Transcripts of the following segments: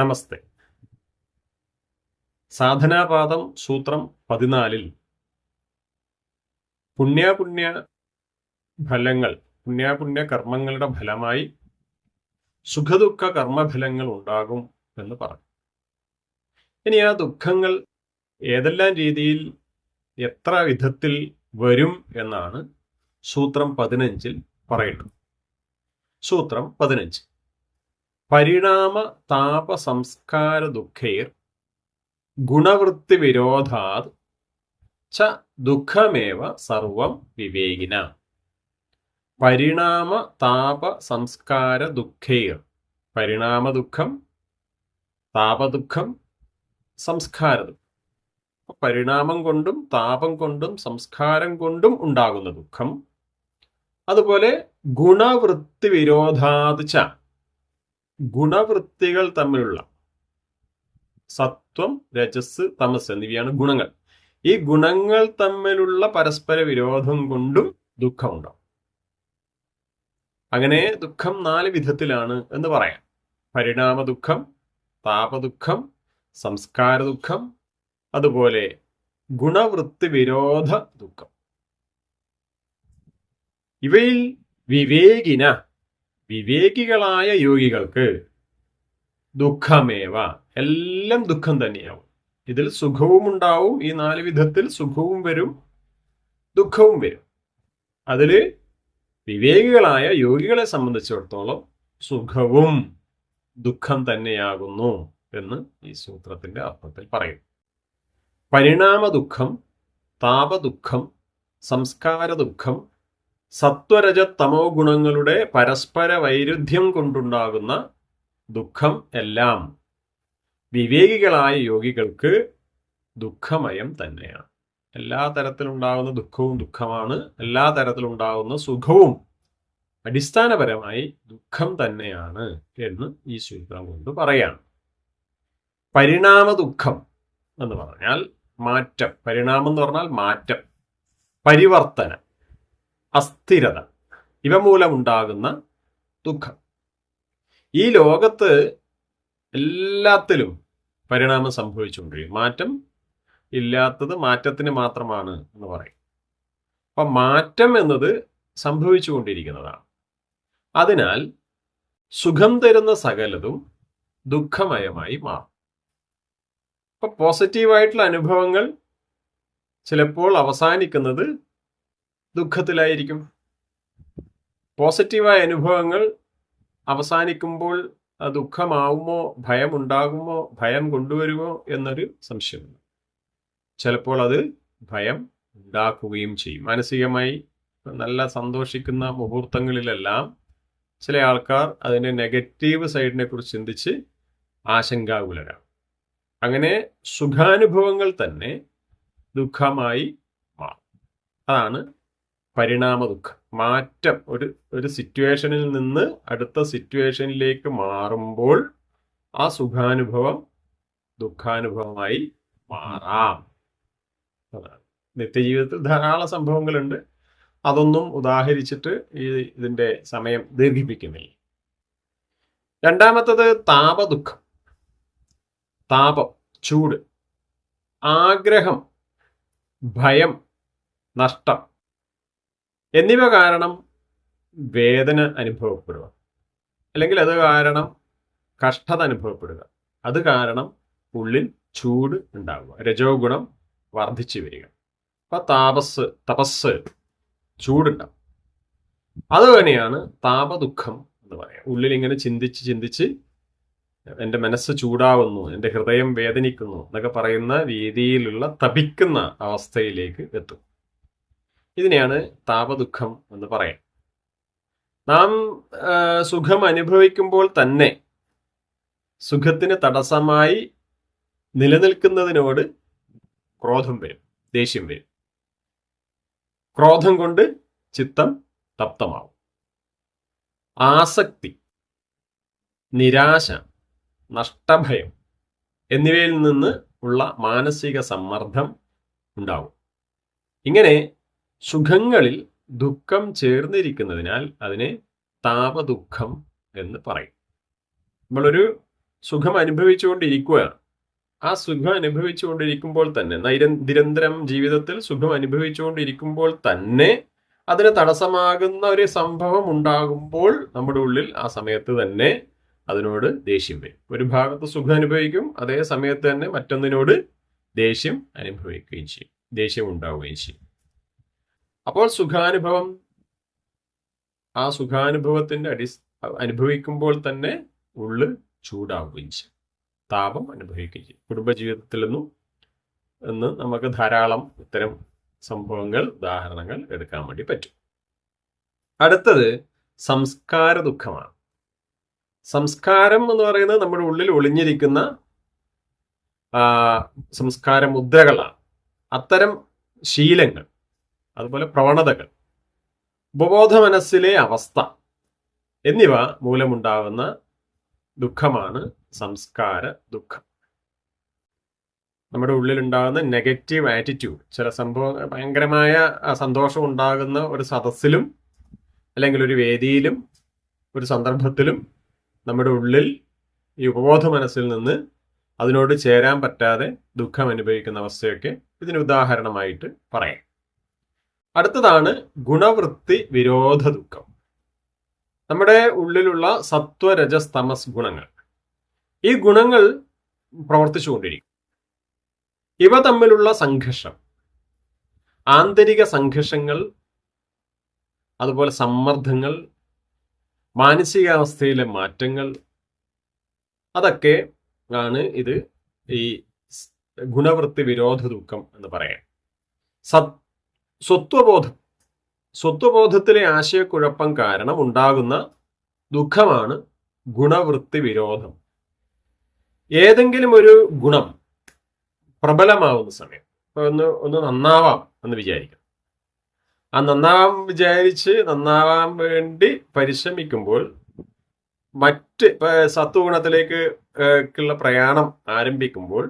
നമസ്തേ. സാധനാപാദം സൂത്രം പതിനാലിൽ പുണ്യാപുണ്യ ഫലങ്ങൾ പുണ്യാപുണ്യ കർമ്മങ്ങളുടെ ഫലമായി സുഖദുഃഖ കർമ്മഫലങ്ങൾ ഉണ്ടാകും എന്ന് പറഞ്ഞു. ഇനി ആ ദുഃഖങ്ങൾ ഏതെല്ലാം രീതിയിൽ എത്ര വിധത്തിൽ വരും എന്നാണ് സൂത്രം പതിനഞ്ചിൽ പറയുന്നത്. സൂത്രം പതിനഞ്ച്. പരിണാമ താപ സംസ്കാര ദുഃഖൈർ ഗുണവൃത്തി വിരോധാത് ച ദുഃഖമേവ സർവം വിവേകിന. പരിണാമ താപ സംസ്കാര ദുഃഖൈർ. പരിണാമ ദുഃഖം താപദുഃഖം സംസ്കാര പരിണാമം കൊണ്ടും താപം കൊണ്ടും സംസ്കാരം കൊണ്ടും ഉണ്ടാകുന്ന ദുഃഖം. അതുപോലെ ഗുണവൃത്തി വിരോധാത് ച. ഗുണവൃത്തികൾ തമ്മിലുള്ള സത്വം രജസ് തമസ് എന്നിവയാണ് ഗുണങ്ങൾ. ഈ ഗുണങ്ങൾ തമ്മിലുള്ള പരസ്പര വിരോധം കൊണ്ടും ദുഃഖമുണ്ടാവും. അങ്ങനെ ദുഃഖം നാല് വിധത്തിലാണ് എന്ന് പറയാം. പരിണാമ ദുഃഖം താപദുഃഖം സംസ്കാര ദുഃഖം അതുപോലെ ഗുണവൃത്തി വിരോധ ദുഃഖം ഇവയിൽ വിവേകിന വിവേകികളായ യോഗികൾക്ക് ദുഃഖമേവ. എല്ലാം ദുഃഖം തന്നെയാവും. ഇതിൽ സുഖവും ഉണ്ടാവും ഈ നാല് വിധത്തിൽ സുഖവും വരും ദുഃഖവും വരും. അതിൽ വിവേകികളായ യോഗികളെ സംബന്ധിച്ചിടത്തോളം സുഖവും ദുഃഖം തന്നെയാകുന്നു എന്ന് ഈ സൂത്രത്തിന്റെ അർത്ഥത്തിൽ പറയും പരിണാമ ദുഃഖം താപദുഃഖം സംസ്കാര ദുഃഖം സത്വരജ തമോ ഗുണങ്ങളുടെ പരസ്പര വൈരുദ്ധ്യം കൊണ്ടുണ്ടാകുന്ന ദുഃഖം എല്ലാം വിവേകികളായ യോഗികൾക്ക് ദുഃഖമയം തന്നെയാണ്. എല്ലാ തരത്തിലുണ്ടാകുന്ന ദുഃഖവും ദുഃഖമാണ്. എല്ലാ തരത്തിലുണ്ടാകുന്ന സുഖവും അടിസ്ഥാനപരമായി ദുഃഖം തന്നെയാണ് എന്ന് ഈ സൂത്രം കൊണ്ട് പറയാണ്. പരിണാമ ദുഃഖം എന്ന് പറഞ്ഞാൽ മാറ്റം. പരിണാമം എന്ന് പറഞ്ഞാൽ മാറ്റം. പരിവർത്തനം. അസ്ഥിരത. ഇവ മൂലമുണ്ടാകുന്ന ദുഃഖം. ഈ ലോകത്ത് എല്ലാത്തിലും പരിണാമം സംഭവിച്ചുകൊണ്ടിരിക്കും. മാറ്റം ഇല്ലാത്തത് മാറ്റത്തിന് മാത്രമാണ് എന്ന് പറയും. അപ്പം മാറ്റം എന്നത് സംഭവിച്ചുകൊണ്ടിരിക്കുന്നതാണ്. അതിനാൽ സുഖം തരുന്ന സകലതും ദുഃഖമയമായി മാറും. ഇപ്പൊ പോസിറ്റീവായിട്ടുള്ള അനുഭവങ്ങൾ ചിലപ്പോൾ അവസാനിക്കുന്നത് ദുഃഖത്തിലായിരിക്കും. പോസിറ്റീവായ അനുഭവങ്ങൾ അവസാനിക്കുമ്പോൾ അത് ദുഃഖമാവുമോ ഭയം ഉണ്ടാകുമോ ഭയം കൊണ്ടുവരുമോ എന്നൊരു സംശയമുണ്ട്. ചിലപ്പോൾ അത് ഭയം ഉണ്ടാക്കുകയും ചെയ്യും. മാനസികമായി നല്ല സന്തോഷിക്കുന്ന മുഹൂർത്തങ്ങളിലെല്ലാം ചില ആൾക്കാർ അതിന്റെ നെഗറ്റീവ് സൈഡിനെ കുറിച്ച് ചിന്തിച്ച് ആശങ്കാകുലരാണ് അങ്ങനെ സുഖാനുഭവങ്ങൾ തന്നെ ദുഃഖമായി മാറും. അതാണ് പരിണാമ ദുഃഖം മാറ്റം. ഒരു ഒരു സിറ്റുവേഷനിൽ നിന്ന് അടുത്ത സിറ്റുവേഷനിലേക്ക് മാറുമ്പോൾ ആ സുഖാനുഭവം ദുഃഖാനുഭവമായി മാറാം. അതാണ്. നിത്യജീവിതത്തിൽ ധാരാളം സംഭവങ്ങളുണ്ട്. അതൊന്നും ഉദാഹരിച്ചിട്ട് ഈ ഇതിന്റെ സമയം ദീർഘിപ്പിക്കുന്നില്ല. രണ്ടാമത്തത് താപദുഃഖം. താപം ചൂട് ആഗ്രഹം ഭയം നഷ്ടം. എന്നിവ കാരണം വേദന അനുഭവപ്പെടുക. അല്ലെങ്കിൽ അത് കാരണം കഷ്ടത അനുഭവപ്പെടുക. അത് കാരണം ഉള്ളിൽ ചൂട് ഉണ്ടാവുക. രജോ ഗുണം വർദ്ധിച്ചു വരിക. അപ്പൊ താപസ് തപസ് ചൂടുണ്ടാവും. അത് തന്നെയാണ് താപദുഃഖം എന്ന് പറയാം ഉള്ളിൽ ഇങ്ങനെ ചിന്തിച്ച് ചിന്തിച്ച് എന്റെ മനസ്സ് ചൂടാവുന്നു എന്റെ ഹൃദയം വേദനിക്കുന്നു എന്നൊക്കെ പറയുന്ന രീതിയിലുള്ള തപിക്കുന്ന അവസ്ഥയിലേക്ക് എത്തും. ഇതിനെയാണ് താപദുഃഖം എന്ന് പറയാം. നാം സുഖം അനുഭവിക്കുമ്പോൾ തന്നെ സുഖത്തിന് തടസ്സമായി നിലനിൽക്കുന്നതിനോട് ക്രോധം വരും ദേഷ്യം വരും. ക്രോധം കൊണ്ട് ചിത്തം തപ്തമാവും. ആസക്തി നിരാശ നഷ്ടഭയം എന്നിവയിൽ നിന്ന് ഉള്ള മാനസിക സമ്മർദ്ദം ഉണ്ടാവും. ഇങ്ങനെ സുഖങ്ങളിൽ ദുഃഖം ചേർന്നിരിക്കുന്നതിനാൽ അതിനെ താപദുഃഖം എന്ന് പറയും. നമ്മളൊരു സുഖം അനുഭവിച്ചുകൊണ്ടിരിക്കുകയാണ്. ആ സുഖം അനുഭവിച്ചുകൊണ്ടിരിക്കുമ്പോൾ തന്നെ നൈര- നിരന്തരം ജീവിതത്തിൽ സുഖം അനുഭവിച്ചുകൊണ്ടിരിക്കുമ്പോൾ തന്നെ അതിന് തടസ്സമാകുന്ന ഒരു സംഭവം ഉണ്ടാകുമ്പോൾ നമ്മുടെ ഉള്ളിൽ ആ സമയത്ത് തന്നെ അതിനോട് ദേഷ്യം വരും. ഒരു ഭാഗത്ത് സുഖം അനുഭവിക്കും അതേ സമയത്ത് തന്നെ മറ്റൊന്നിനോട് ദേഷ്യം അനുഭവിക്കുകയും ചെയ്യും ദേഷ്യം ഉണ്ടാവുകയും ചെയ്യും. അപ്പോൾ സുഖാനുഭവം ആ സുഖാനുഭവത്തിന്റെ അടി അനുഭവിക്കുമ്പോൾ തന്നെ ഉള്ളു ചൂടാവുകയും ചെയ്യും. താപം അനുഭവിക്കുകയും ചെയ്യും. കുടുംബജീവിതത്തിൽ നിന്നും എന്ന് നമുക്ക് ധാരാളം ഇത്തരം സംഭവങ്ങൾ ഉദാഹരണങ്ങൾ എടുക്കാൻ വേണ്ടി പറ്റും. അടുത്തത് സംസ്കാര ദുഃഖമാണ്. സംസ്കാരം എന്ന് പറയുന്നത് നമ്മുടെ ഉള്ളിൽ ഒളിഞ്ഞിരിക്കുന്ന സംസ്കാര മുദ്രകളാണ്. അത്തരം ശീലങ്ങൾ അതുപോലെ പ്രവണതകൾ ഉപബോധ മനസ്സിലെ അവസ്ഥ എന്നിവ മൂലമുണ്ടാകുന്ന ദുഃഖമാണ് സംസ്കാര ദുഃഖം. നമ്മുടെ ഉള്ളിലുണ്ടാകുന്ന നെഗറ്റീവ് ആറ്റിറ്റ്യൂഡ് ചില സംഭവം ഭയങ്കരമായ സന്തോഷം ഉണ്ടാകുന്ന ഒരു സദസ്സിലും അല്ലെങ്കിൽ ഒരു വേദിയിലും ഒരു സന്ദർഭത്തിലും നമ്മുടെ ഉള്ളിൽ ഈ ഉപബോധ മനസ്സിൽ നിന്ന് അതിനോട് ചേരാൻ പറ്റാതെ ദുഃഖം അനുഭവിക്കുന്ന അവസ്ഥയൊക്കെ ഇതിന് ഉദാഹരണമായിട്ട് പറയാം. അടുത്തതാണ് ഗുണവൃത്തി വിരോധ ദുഃഖം. നമ്മുടെ ഉള്ളിലുള്ള സത്വരജസ് തമസ് ഗുണങ്ങൾ. ഈ ഗുണങ്ങൾ പ്രവർത്തിച്ചുകൊണ്ടിരിക്കും. ഇവ തമ്മിലുള്ള സംഘർഷം. ആന്തരിക സംഘർഷങ്ങൾ അതുപോലെ സമ്മർദ്ദങ്ങൾ മാനസികാവസ്ഥയിലെ മാറ്റങ്ങൾ അതൊക്കെ ആണ് ഇത് ഈ ഗുണവൃത്തി വിരോധ ദുഃഖം എന്ന് പറയാം സത് സ്വത്വബോധം. സ്വത്വബോധത്തിലെ ആശയക്കുഴപ്പം കാരണം ഉണ്ടാകുന്ന ദുഃഖമാണ് ഗുണവൃത്തി വിരോധം ഏതെങ്കിലും ഒരു ഗുണം പ്രബലമാവുന്ന സമയം. ഒന്ന് ഒന്ന് നന്നാവാം എന്ന് വിചാരിക്കാം. ആ നന്നാവാം വിചാരിച്ച് നന്നാവാൻ വേണ്ടി പരിശ്രമിക്കുമ്പോൾ മറ്റ് സത്വഗുണത്തിലേക്ക് ഉള്ള പ്രയാണം ആരംഭിക്കുമ്പോൾ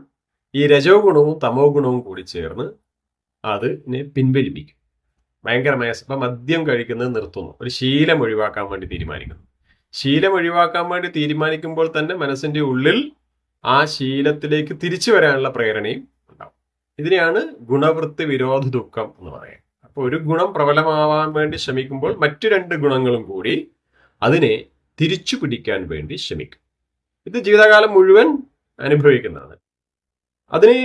ഈ രജോ ഗുണവും തമോ ഗുണവും കൂടി ചേർന്ന് അതിനെ പിൻവലിപ്പിക്കും. ഭയങ്കരമായ അപ്പം മദ്യം കഴിക്കുന്നത് നിർത്തുന്നു. ഒരു ശീലം ഒഴിവാക്കാൻ വേണ്ടി തീരുമാനിക്കുന്നു. ശീലം ഒഴിവാക്കാൻ വേണ്ടി തീരുമാനിക്കുമ്പോൾ തന്നെ മനസ്സിന്റെ ഉള്ളിൽ ആ ശീലത്തിലേക്ക് തിരിച്ചു വരാനുള്ള പ്രേരണയും ഉണ്ടാവും. ഇതിനെയാണ് ഗുണവൃത്തി വിരോധ ദുഃഖം എന്ന് പറയുന്നത്. അപ്പോൾ ഒരു ഗുണം പ്രബലമാവാൻ വേണ്ടി ശ്രമിക്കുമ്പോൾ മറ്റു രണ്ട് ഗുണങ്ങളും കൂടി അതിനെ തിരിച്ചു പിടിക്കാൻ വേണ്ടി ശ്രമിക്കും. ഇത് ജീവിതകാലം മുഴുവൻ അനുഭവിക്കുന്നതാണ്. അതിന്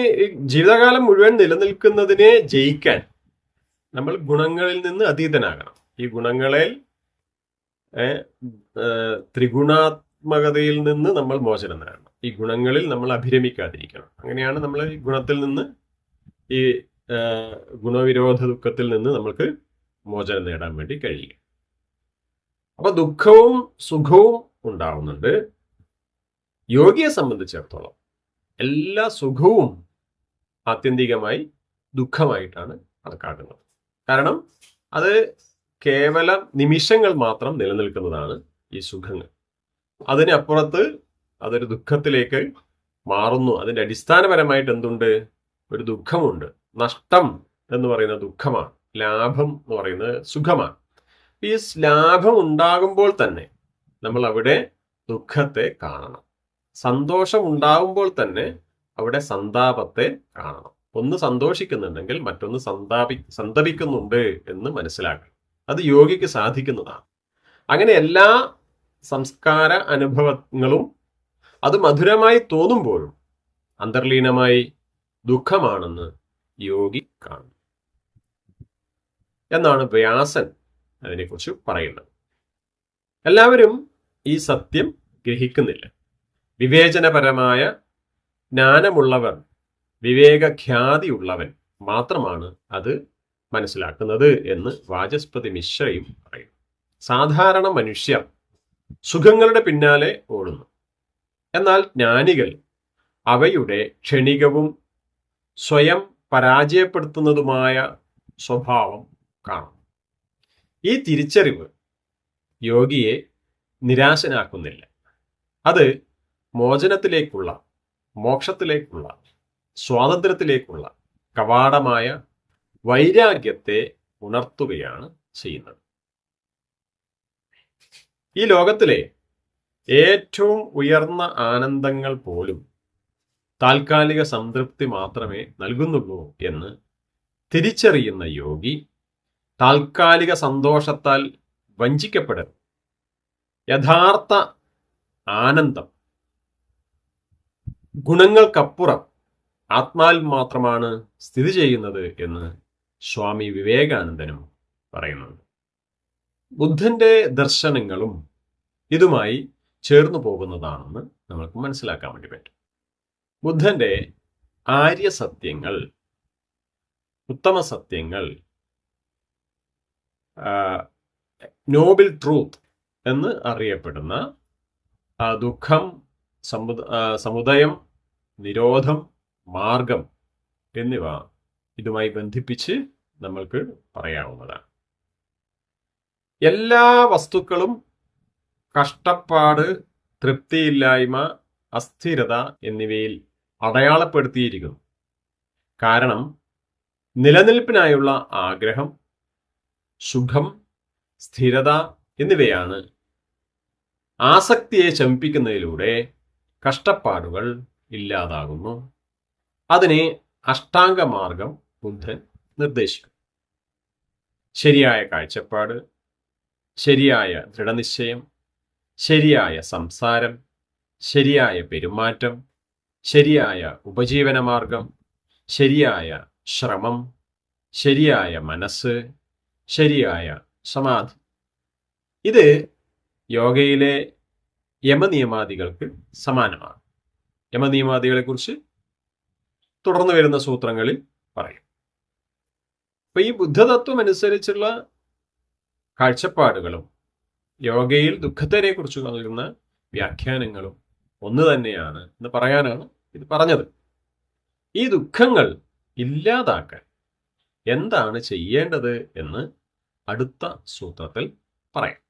ജീവിതകാലം മുഴുവൻ നിലനിൽക്കുന്നതിനെ ജയിക്കാൻ നമ്മൾ ഗുണങ്ങളിൽ നിന്ന് അതീതനാകണം. ഈ ഗുണങ്ങളിൽ ത്രിഗുണാത്മകതയിൽ നിന്ന് നമ്മൾ മോചനം നേടണം ഈ ഗുണങ്ങളിൽ നമ്മൾ അഭിരമിക്കാതിരിക്കണം. അങ്ങനെയാണ് നമ്മൾ ഈ ഗുണത്തിൽ നിന്ന് ഈ ഗുണവിരോധ ദുഃഖത്തിൽ നിന്ന് നമുക്ക് മോചനം നേടാൻ വേണ്ടി കഴിയുക. അപ്പൊ ദുഃഖവും സുഖവും ഉണ്ടാവുന്നുണ്ട്. യോഗിയെ സംബന്ധിച്ചിടത്തോളം എല്ലാ സുഖവും ആത്യന്തികമായി ദുഃഖമായിട്ടാണ് കണക്കാക്കുന്നത്. കാരണം അത് കേവലം നിമിഷങ്ങൾ മാത്രം നിലനിൽക്കുന്നതാണ് ഈ സുഖങ്ങൾ. അതിനപ്പുറത്ത് അതൊരു ദുഃഖത്തിലേക്ക് മാറുന്നു. അതിന്റെ അടിസ്ഥാനപരമായിട്ട് എന്തുണ്ട്? ഒരു ദുഃഖമുണ്ട്. നഷ്ടം എന്ന് പറയുന്ന ദുഃഖമാണ്. ലാഭം എന്ന് പറയുന്നത് സുഖമാണ്. ഈ ലാഭം ഉണ്ടാകുമ്പോൾ തന്നെ നമ്മൾ അവിടെ ദുഃഖത്തെ കാണണം. സന്തോഷം ഉണ്ടാകുമ്പോൾ തന്നെ അവിടെ സന്താപത്തെ കാണണം. ഒന്ന് സന്തോഷിക്കുന്നുണ്ടെങ്കിൽ മറ്റൊന്ന് സന്താപി സന്തപിക്കുന്നുണ്ട് എന്ന് മനസ്സിലാക്കണം. അത് യോഗിക്ക് സാധിക്കുന്നതാണ്. അങ്ങനെ എല്ലാ സംസ്കാര അനുഭവങ്ങളും അത് മധുരമായി തോന്നുമ്പോഴും അന്തർലീനമായി ദുഃഖമാണെന്ന് യോഗി കാണും എന്നാണ് വ്യാസൻ അതിനെക്കുറിച്ച് പറയുന്നത്. എല്ലാവരും ഈ സത്യം ഗ്രഹിക്കുന്നില്ല. വിവേചനപരമായ ജ്ഞാനമുള്ളവർ വിവേകഖ്യാതിയുള്ളവൻ മാത്രമാണ് അത് മനസ്സിലാക്കുന്നത് എന്ന് വാചസ്പതി മിശ്രയും പറയും സാധാരണ മനുഷ്യർ സുഖങ്ങളുടെ പിന്നാലെ ഓടുന്നു. എന്നാൽ ജ്ഞാനികൾ അവയുടെ ക്ഷണികവും സ്വയം പരാജയപ്പെടുത്തുന്നതുമായ സ്വഭാവം കാണും ഈ തിരിച്ചറിവ് യോഗിയെ നിരാശനാക്കുന്നില്ല. അത് മോചനത്തിലേക്കുള്ള മോക്ഷത്തിലേക്കുള്ള സ്വാതന്ത്ര്യത്തിലേക്കുള്ള കവാടമായ വൈരാഗ്യത്തെ ഉണർത്തുകയാണ് ചെയ്യുന്നത്. ഈ ലോകത്തിലെ ഏറ്റവും ഉയർന്ന ആനന്ദങ്ങൾ പോലും താൽക്കാലിക സംതൃപ്തി മാത്രമേ നൽകുന്നുള്ളൂ എന്ന് തിരിച്ചറിയുന്ന യോഗി താൽക്കാലിക സന്തോഷത്താൽ വഞ്ചിക്കപ്പെടരുത്. യഥാർത്ഥ ആനന്ദം ഗുണങ്ങൾക്കപ്പുറം ആത്മാൽ മാത്രമാണ് സ്ഥിതി ചെയ്യുന്നത് എന്ന് സ്വാമി വിവേകാനന്ദനും പറയുന്നുണ്ട്. ബുദ്ധന്റെ ദർശനങ്ങളും ഇതുമായി ചേർന്നു പോകുന്നതാണെന്ന് നമുക്ക് മനസ്സിലാക്കാൻ വേണ്ടി പറ്റും. ബുദ്ധന്റെ ആര്യ സത്യങ്ങൾ ഉത്തമ സത്യങ്ങൾ നോബിൾ ട്രൂത്ത് എന്ന് അറിയപ്പെടുന്ന ദുഃഖം സമുദ സമുദയം നിരോധം മാർഗം എന്നിവ ഇതുമായി ബന്ധിപ്പിച്ച് നമ്മൾക്ക് പറയാവുന്നതാണ്. എല്ലാ വസ്തുക്കളും കഷ്ടപ്പാട് തൃപ്തിയില്ലായ്മ അസ്ഥിരത എന്നിവയിൽ അടയാളപ്പെടുത്തിയിരിക്കുന്നു. കാരണം നിലനിൽപ്പിനായുള്ള ആഗ്രഹം സുഖം സ്ഥിരത എന്നിവയാണ്. ആസക്തിയെ ശമിപ്പിക്കുന്നതിലൂടെ കഷ്ടപ്പാടുകൾ ഇല്ലാതാകുന്നു. അതിനെ അഷ്ടാംഗമാർഗം ബുദ്ധൻ നിർദ്ദേശിക്കും. ശരിയായ കാഴ്ചപ്പാട് ശരിയായ ദൃഢനിശ്ചയം ശരിയായ സംസാരം ശരിയായ പെരുമാറ്റം ശരിയായ ഉപജീവനമാർഗം ശരിയായ ശ്രമം ശരിയായ മനസ്സ് ശരിയായ സമാധി. ഇത് യോഗയിലെ യമനിയമാദികൾക്ക് സമാനമാണ്. യമനിയമാദികളെക്കുറിച്ച് തുടർന്ന് വരുന്ന സൂത്രങ്ങളിൽ പറയും. അപ്പൊ ഈ ബുദ്ധതത്വം അനുസരിച്ചുള്ള കാഴ്ചപ്പാടുകളും യോഗയിൽ ദുഃഖത്തിനെ കുറിച്ച് നൽകുന്ന വ്യാഖ്യാനങ്ങളും ഒന്ന് തന്നെയാണ് എന്ന് പറയാനാണ് ഇത് പറഞ്ഞത്. ഈ ദുഃഖങ്ങൾ ഇല്ലാതാക്കാൻ എന്താണ് ചെയ്യേണ്ടത് എന്ന് അടുത്ത സൂത്രത്തിൽ പറയാം.